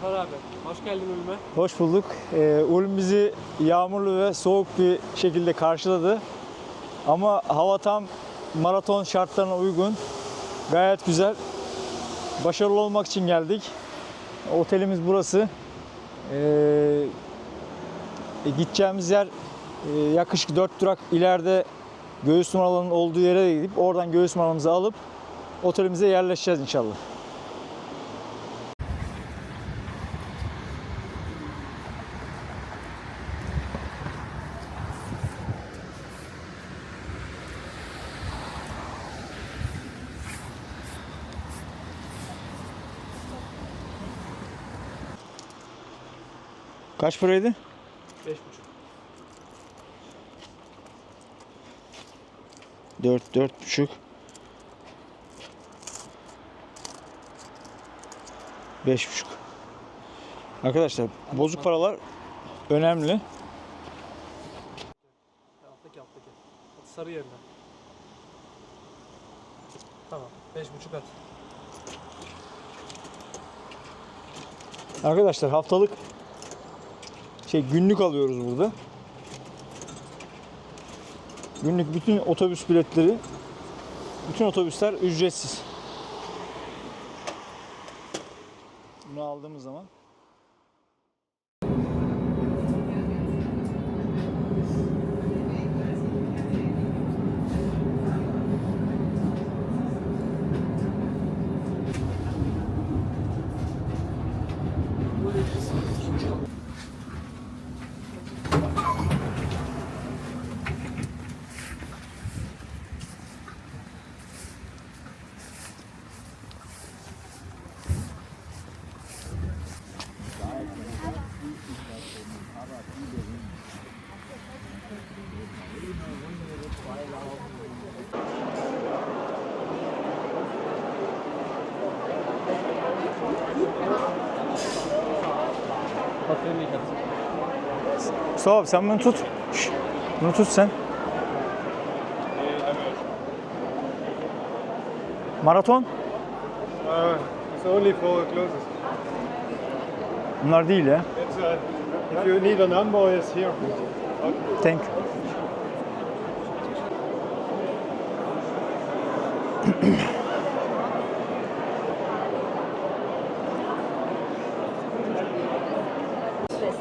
Zafer abi, hoş geldin Ulme. Hoş bulduk. Ee, Ulm bizi yağmurlu ve soğuk bir şekilde karşıladı. Ama hava tam maraton şartlarına uygun. Gayet güzel. Başarılı olmak için geldik. Otelimiz burası. Ee, e, gideceğimiz yer e, yaklaşık 4 durak ileride göğüs numaralarının olduğu yere gidip oradan göğüs numaramızı alıp otelimize yerleşeceğiz inşallah. Kaç paraydı? 5.5. 4 dört buçuk. Beş buçuk. Arkadaşlar bozuk paralar önemli. Alttaki alttaki. Sarı yerine. Tamam, 5.5 at. Arkadaşlar haftalık şey günlük alıyoruz burada. Günlük bütün otobüs biletleri bütün otobüsler ücretsiz. Bunu aldığımız zaman Mustafa abi sen bunu tut. Şş, bunu tut sen. Maraton? İt's only for closest. Bunlar değil ya. It's, uh, if you need a number, it's here. Thank you.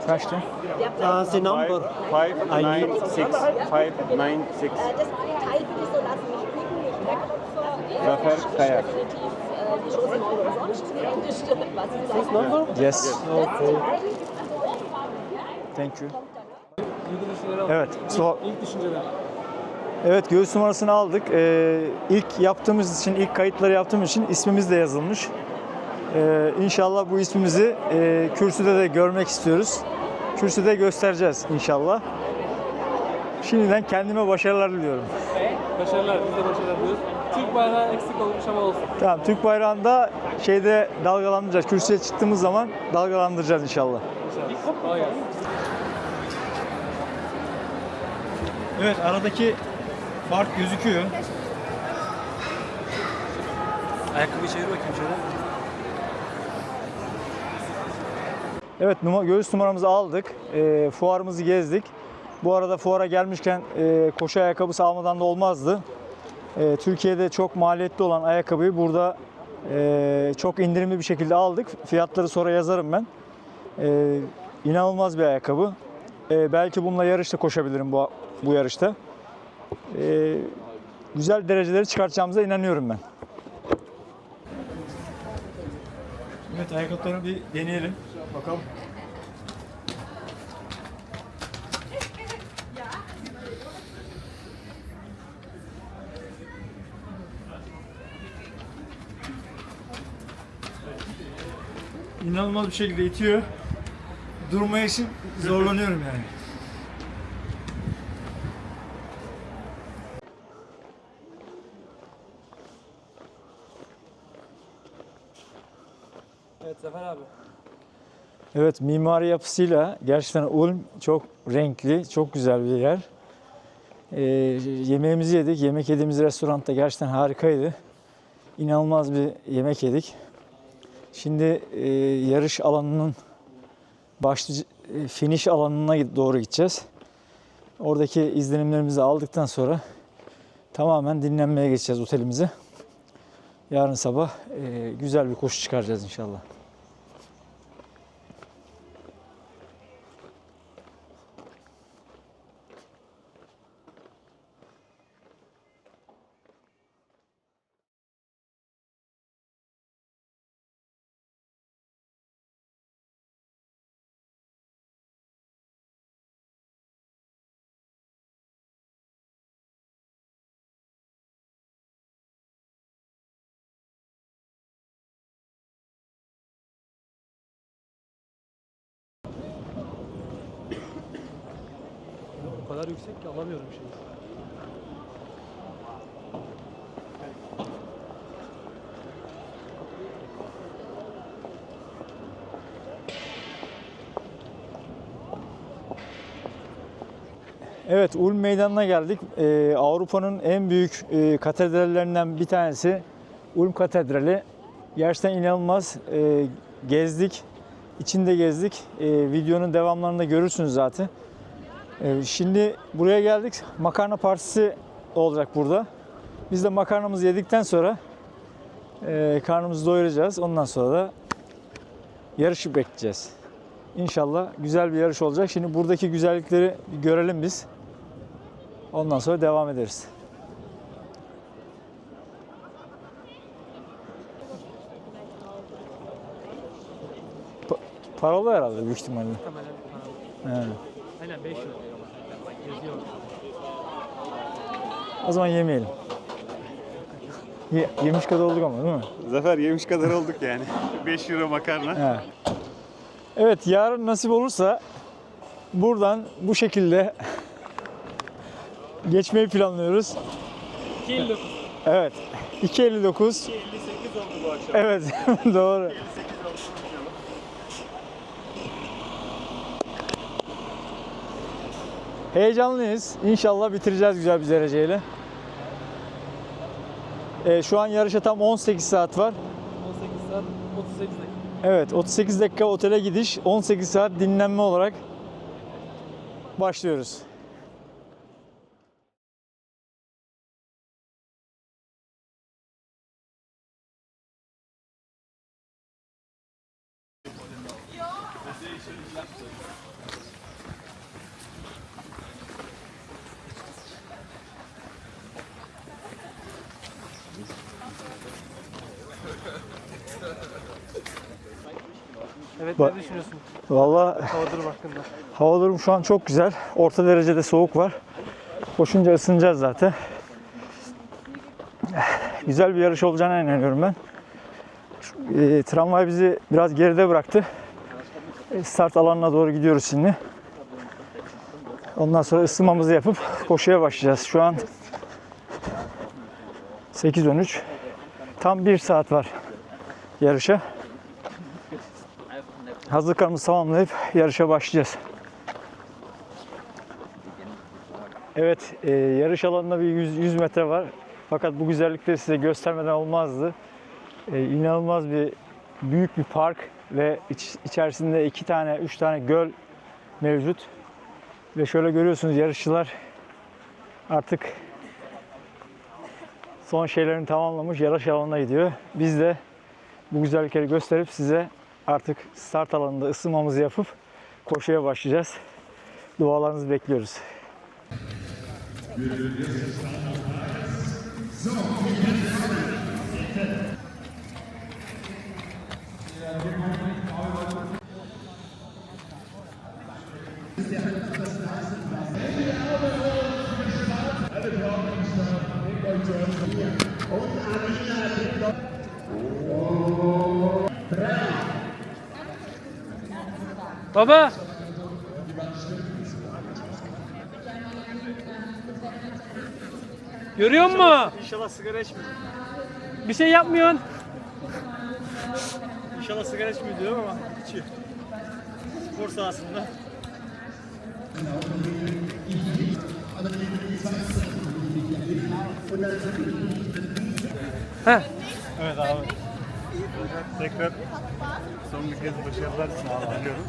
Kaçtı? That's the number. Five nine six five nine six. Zafer Kayak. İst das? Yes. Okay. Thank you. Evet, so- İlk, ilk düşünceler. Evet göğüs numarasını aldık. Ee, ilk yaptığımız için, ilk kayıtları yaptığımız için ismimiz de yazılmış. Ee, inşallah bu ismimizi e, kürsüde de görmek istiyoruz. Kürsüde göstereceğiz inşallah. Şimdiden kendime başarılar diliyorum. Başarılar, biz de başarılar diliyoruz. Türk bayrağı eksik olmuş ama olsun. Tamam Türk bayrağında şeyde dalgalandıracağız. Kürsüye çıktığımız zaman dalgalandıracağız inşallah. İnşallah. Evet aradaki fark gözüküyor. Ayakkabıyı çevir bakayım şöyle. Evet numa, göğüs numaramızı aldık. E, fuarımızı gezdik. Bu arada fuara gelmişken e, koşu ayakkabısı almadan da olmazdı. E, Türkiye'de çok maliyetli olan ayakkabıyı burada e, çok indirimli bir şekilde aldık. Fiyatları sonra yazarım ben. E, inanılmaz bir ayakkabı. E, belki bununla yarışta koşabilirim bu, bu yarışta. E, güzel dereceleri çıkartacağımıza inanıyorum ben. Evet ayakkabılarını bir deneyelim. Bakalım. İnanılmaz bir şekilde itiyor. Durmaya için zorlanıyorum yani. Evet Zafer abi. Evet mimari yapısıyla gerçekten Ulm çok renkli, çok güzel bir yer. Ee, yemeğimizi yedik. Yemek yediğimiz restoranda gerçekten harikaydı. İnanılmaz bir yemek yedik. Şimdi e, yarış alanının başlıca e, finish alanına doğru gideceğiz. Oradaki izlenimlerimizi aldıktan sonra tamamen dinlenmeye geçeceğiz otelimize. Yarın sabah e, güzel bir koşu çıkaracağız inşallah. Kadar yüksek ki alamıyorum şeyi. Evet, Ulm Meydanı'na geldik. Ee, Avrupa'nın en büyük e, katedrallerinden bir tanesi Ulm Katedrali. Gerçekten inanılmaz. Ee, gezdik, içinde gezdik. Ee, videonun devamlarında görürsünüz zaten. Ee, şimdi buraya geldik. Makarna partisi olacak burada. Biz de makarnamızı yedikten sonra e, karnımızı doyuracağız. Ondan sonra da yarışı bekleyeceğiz. İnşallah güzel bir yarış olacak. Şimdi buradaki güzellikleri görelim biz. Ondan sonra devam ederiz. Pa- paralı herhalde büyük ihtimalle. Muhtemelen paralı. He. Aynen 5 euro. Yazıyor. O zaman yemeyelim. Ye- yemiş kadar olduk ama değil mi? Zafer yemiş kadar olduk yani. 5 euro makarna. He. Evet yarın nasip olursa buradan bu şekilde geçmeyi planlıyoruz. 2.59. Evet. 2.59. 58 oldu bu akşam. Evet doğru. Heyecanlıyız. İnşallah bitireceğiz güzel bir dereceyle. Ee, şu an yarışa tam 18 saat var. 18 saat 38 dakika. Evet 38 dakika otele gidiş, 18 saat dinlenme olarak başlıyoruz. Evet Ba- ne düşünüyorsun Vallahi hava durumu hakkında? Hava durumu şu an çok güzel. Orta derecede soğuk var. Koşunca ısınacağız zaten. Güzel bir yarış olacağına inanıyorum ben. E, tramvay bizi biraz geride bıraktı. E, start alanına doğru gidiyoruz şimdi. Ondan sonra ısınmamızı yapıp koşuya başlayacağız. Şu an 8.13. Tam bir saat var yarışa. Hazırlıklarımızı tamamlayıp yarışa başlayacağız. Evet, e, yarış alanında bir 100, 100 metre var. Fakat bu güzellikleri size göstermeden olmazdı. E, inanılmaz bir büyük bir park ve iç- içerisinde iki tane, üç tane göl mevcut. Ve şöyle görüyorsunuz yarışçılar artık son şeylerini tamamlamış yarış alanına gidiyor. Biz de bu güzellikleri gösterip size artık start alanında ısınmamızı yapıp koşuya başlayacağız. Dualarınızı bekliyoruz. Baba! Görüyor musun? İnşallah sigara içmiyor. Bir şey yapmıyorsun. İnşallah sigara içmiyor diyorum ama içiyor. Spor sahasında. Heh. Evet abi. Tekrar son bir kez başarılar diliyorum.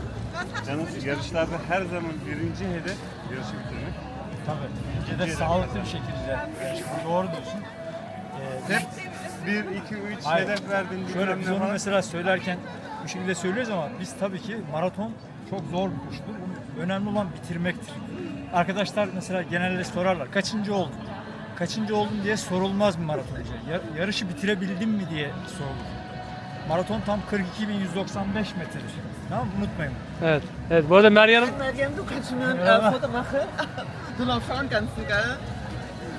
Yalnız yarışlarda her zaman birinci hedef yarışı bitirmek. Tabii. Önce de sağlıklı bir şekilde. Doğru diyorsun. Ee, Hep 1, 2, 3 Hayır. hedef verdin. Şöyle bilmem biz ne onu mesela söylerken bu şekilde söylüyoruz ama biz tabii ki maraton çok zor bir koşudur. Önemli olan bitirmektir. Arkadaşlar mesela genelde sorarlar kaçıncı oldun? Kaçıncı oldun diye sorulmaz bir maratoncu. Yar- yarışı bitirebildin mi diye sorulur. Maraton tam 42.195 metredir. Tamam mı? Unutmayın. Evet. Evet. Bu arada Meryem Meryem, du kannst mir ein Foto machen. Du noch fahren kannst, gell?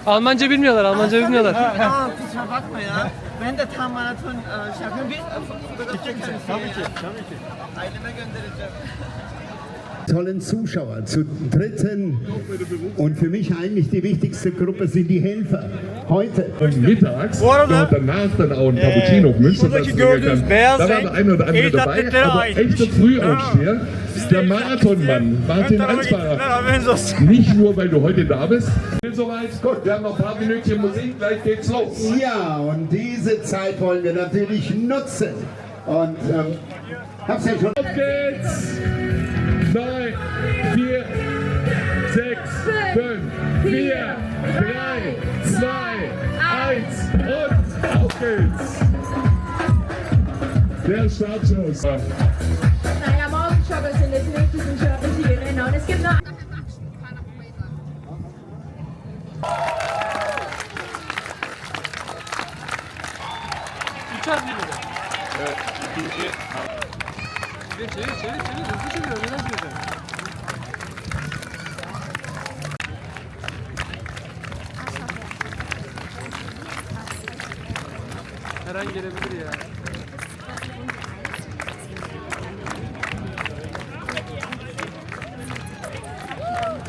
Almanca bilmiyorlar. Almanca bilmiyorlar. Ah, das verwagt man ja. Wenn der Tam-Marathon äh, schaffen will, äh, fotografieren kannst du Tabii ki, tabii ki. Aileme göndereceğim. Tollen Zuschauer. Zu dritten und für mich eigentlich die wichtigste Gruppe sind die Helfer. Heute mittags und danach dann auch ein Cappuccino auf Münster. da war der eine oder andere dabei, aber echte Frühaufsteher. Der Marathonmann Martin Ansbacher. Nicht nur, weil du heute da bist. Soweit. Gut, wir haben noch ein paar Minütchen Musik, gleich geht's los. Ja, und diese Zeit wollen wir natürlich nutzen. Und ähm, hab's ja schon. Auf geht's! 5, 4, 3, 2, 1 und auf geht's! Der Startschuss. Naja, Morgenjogger sind jetzt nicht, die sind schon richtige Renner. Und es gibt noch Uçar değil mi? Evet. İkinci. Çevir çevir çevir çevir. Hızlı çevir. Önden çevir.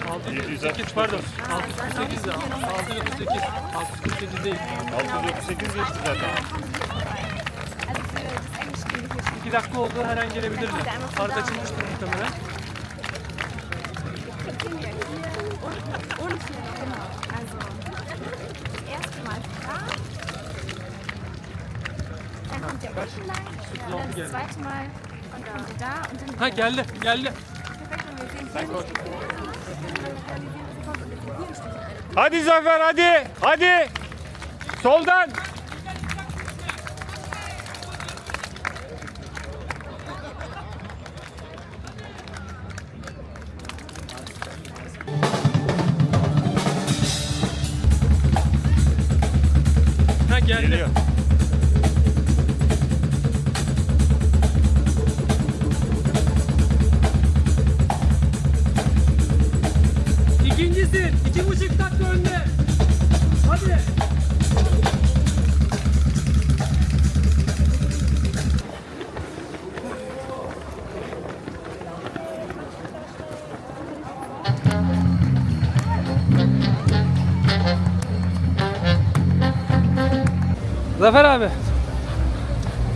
Her an gelebilir ya. Sekiz pardon. 648 de 648. 648 değil. 638 geçti zaten. 2 dakika oldu her an gelebilirdi. Fark açılmıştır muhtemelen. Und hier, genau. Also, das erste Mal da. Das zweite Mal Ha geldi geldi. Hadi Zafer hadi. Hadi. Soldan.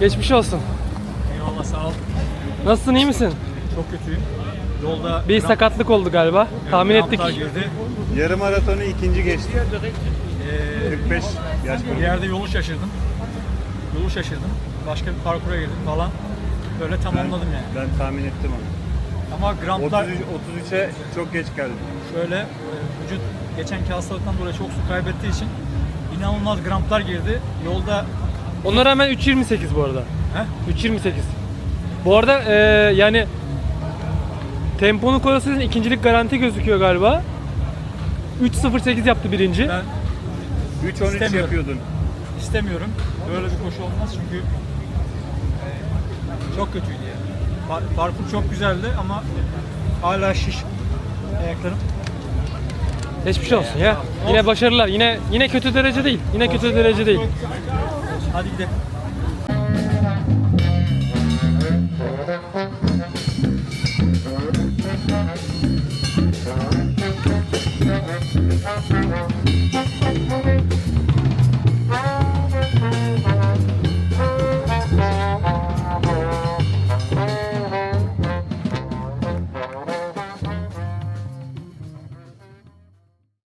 Geçmiş olsun. Eyvallah sağ ol. Nasılsın iyi misin? Çok kötüyüm. Yolda Bir kramp- sakatlık oldu galiba. Tahmin ettik. kramplar girdi. Yarım maratonu ikinci geçti. Ee, 45 yaş bir grubu. yerde yolu şaşırdım. Yolu şaşırdım. Başka bir parkura girdim falan. Böyle tamamladım yani. Ben tahmin ettim onu. Ama gramplar 33 33'e çok geç geldim. şöyle e, vücut geçenki hastalıktan dolayı çok su kaybettiği için inanılmaz gramplar girdi. Yolda Ona rağmen 3.28 bu arada. He? 3.28. Bu arada eee, yani temponu koyarsanız ikincilik garanti gözüküyor galiba. 3.08 yaptı birinci. ben 3-13 İstemiyorum. yapıyordun. istemiyorum. Böyle bir koşu olmaz çünkü e, çok kötüydü yani. Par- parkur çok güzeldi ama hala şiş ayaklarım. Geçmiş olsun ya. Yine başarılar. Yine yine kötü derece değil. Yine kötü derece değil. Hadi gidelim. Thank